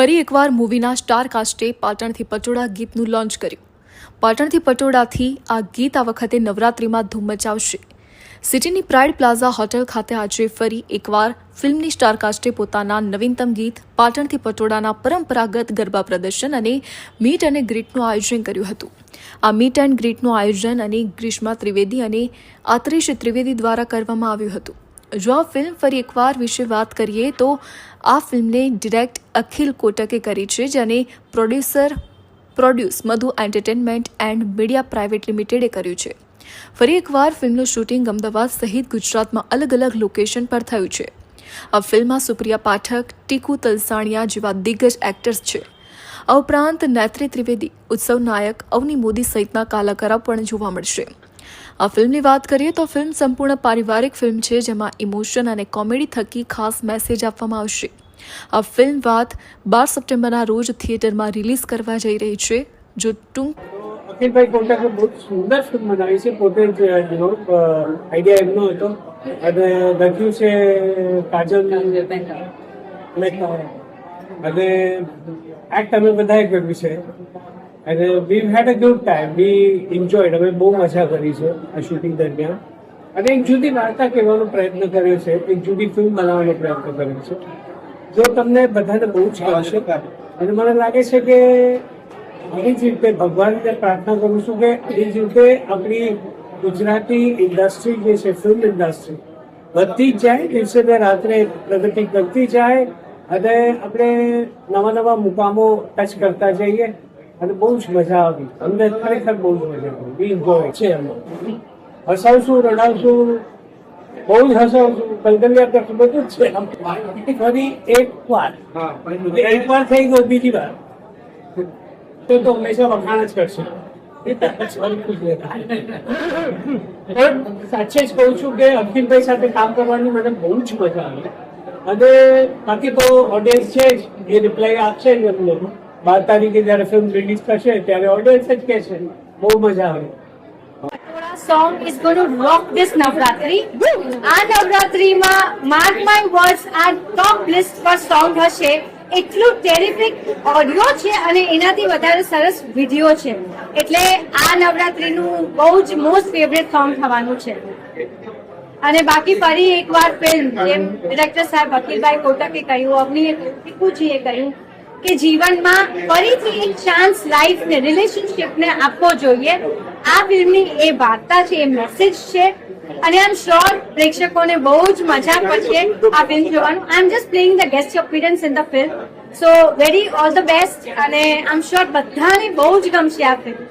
ફરી એકવાર મૂવીના સ્ટાર કાસ્ટે પાટણથી પટોળા ગીતનું લોન્ચ કર્યું. પાટણથી પટોળાથી આ ગીત આ વખતે નવરાત્રિમાં ધૂમ મચાવશે. સિટીની પ્રાઇડ પ્લાઝા હોટેલ ખાતે આજે ફરી એકવાર ફિલ્મની સ્ટારકાસ્ટે પોતાના નવીનતમ ગીત પાટણથી પટોળાના પરંપરાગત ગરબા પ્રદર્શન અને મીટ અને ગ્રીટનું આયોજન કર્યું હતું. આ મીટ એન્ડ ગ્રીટનું આયોજન અને ગ્રીષ્મા ત્રિવેદી અને આત્રીશ ત્રિવેદી દ્વારા કરવામાં આવ્યું હતું. જો આ ફિલ્મ ફરી એકવાર વિશે વાત કરીએ તો આ ફિલ્મને ડિરેક્ટ અખિલ કોટકે કરી છે, જેને producer, produce Madhu entertainment and media private લિમિટેડે કર્યું છે. ફરી એકવાર ફિલ્મનું શૂટિંગ અમદાવાદ સહિત ગુજરાતમાં અલગ અલગ લોકેશન પર થયું છે. આ ફિલ્મમાં સુપ્રિયા પાઠક, ટીકુ તલસાણિયા જેવા દિગ્ગજ એક્ટર્સ છે. આ ઉપરાંત નેત્રી ત્રિવેદી, ઉત્સવ નાયક, અવની મોદી સહિતના કલાકારો પણ જોવા મળશે. આ ફિલ્મની વાત કરીએ તો ફિલ્મ સંપૂર્ણ પારિવારિક ફિલ્મ છે જેમાં ઇમોશન અને કોમેડી થકી ખાસ મેસેજ આપવામાં આવશે. આ ફિલ્મ વાત બાર સપ્ટેમ્બરના રોજ થિયેટરમાં રિલીઝ કરવા જઈ રહી છે જો ટૂંક અખિલભાઈ કોટાકે બહુ સુંદર ફિલ્મ બનાવી છે પોતે જ આઈડિયા એમનો હતો. અને લખ્યું છે કાજલ મહેતા અને એક્ટ અમે બધાએ કર્યું છે. અને we had a good time we enjoyed અમે બહુ મજા કરી છે આ શૂટિંગ દરમિયાન. અને એક જુદી વાર્તા કહેવાનો પ્રયત્ન કર્યો છે. એક જુદી ફિલ્મ બનાવવાનો પ્રયત્ન કર્યો છે. જો તમને બધાને બહુ જ ગમશે અને મને લાગે છે કે આવી જ રીતે ભગવાનને પ્રાર્થના કરું છું કે એ જ રીતે આપણી ગુજરાતી ઇન્ડસ્ટ્રી જે છે ફિલ્મ ઇન્ડસ્ટ્રી વધતી જ જાય. દિવસે ને રાત્રે પ્રગતિ કરતી જાય અને આપણે નવા નવા મુકામો ટચ કરતા જઈએ. અને બહુ જ મજા આવી. અમને ખરેખર બહુ જ મજા આવી. બી ગોય છે એમાં. હસાવશું રડાવશું બહુ જ હસાવશું. કલકલિયા કરશું બધું જ છે. ફરી એક વાર. એક વાર થઈ ગયો બીજી વાર. તો તો હંમેશા વખાણ જ કરશે. સાચે જ કહું છું કે અખિલભાઈ સાથે કામ કરવાની મને બહુ જ મજા આવી. અને બાકી તો ઓડિયન્સ છે જ એ રિપ્લાય આપશે જ એમને. બાર તારીખે જ્યારે ફિલ્મ રિલીઝ થશે ત્યારે ઓડિયન્સ જ કહે છે. બહુ મજા આવે. song is going to rock this Navratri. આ નવરાત્રીમાં માર્ક માય વર્ડ્સ આ ટોપ લિસ્ટ પર સોંગ હશે. એટલું ટેરિફિક ઓડિયો છે અને એનાથી વધારે સરસ વીડિયો છે. એટલે આ નવરાત્રીનું બહુ જ મોસ્ટ ફેવરેટ સોંગ થવાનું છે. અને બાકી ફરી એકવાર ફિલ્મ જેમ ડિરેક્ટર સાહેબ અખિલભાઈ કોટકે કહ્યું અગ્નિ ટીકુજીએ કહ્યું કે જીવનમાં ફરીથી એક ચાન્સ લાઈફ ને રિલેશનશિપ ને આપવો જોઈએ. આ ફિલ્મની એ વાર્તા છે, એ મેસેજ છે. અને આઈ એમ શ્યોર પ્રેક્ષકોને બહુ જ મજા પડશે આ ફિલ્મ જોવાનું. I am just playing the guest appearance in the film so very all the best અને આઈ એમ શ્યોર બધાને બહુ જ ગમશે આ ફિલ્મ